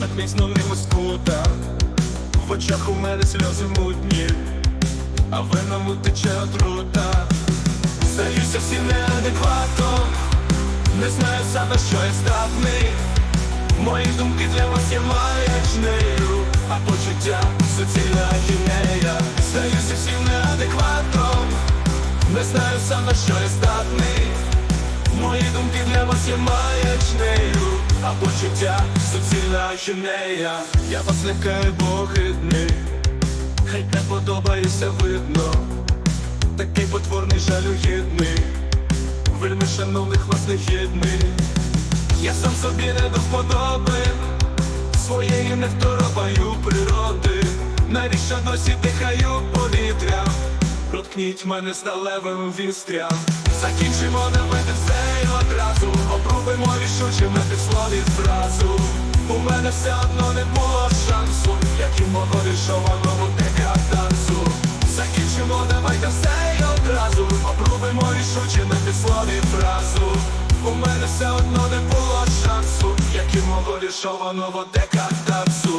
так міцно не скута В очах у мене сльози мутні, а веному тече отрута. Здаюся всім неадекватом, не знаю саме, що я здатний. Мої думки для вас є маячнею, а почуття суцільна ахінея Здаюся всім неадекватом, не знаю саме, що я здатний. Мої думки для вас є маячнею, а почуття суцільна ахінея Я вас лякаю богидний, хай не подобається видно. Такий потворний жалюгідний, вельми шановних вас не гідний я сам собі не до вподоби. Своєї не второпаю природи. Навіщо досі дихаю повітря? Проткніть мене сталевим вістрям Закінчимо не бити все і одразу Обрубимо рішучими слові зразу У мене все одно не було шансу. Як і мого рішованого тека танцю. Закінчимо, давайте все і одразу. Обрубимо рішучими слові фразу. У мене все одно не було шансу, як і мого рішованого дека танцю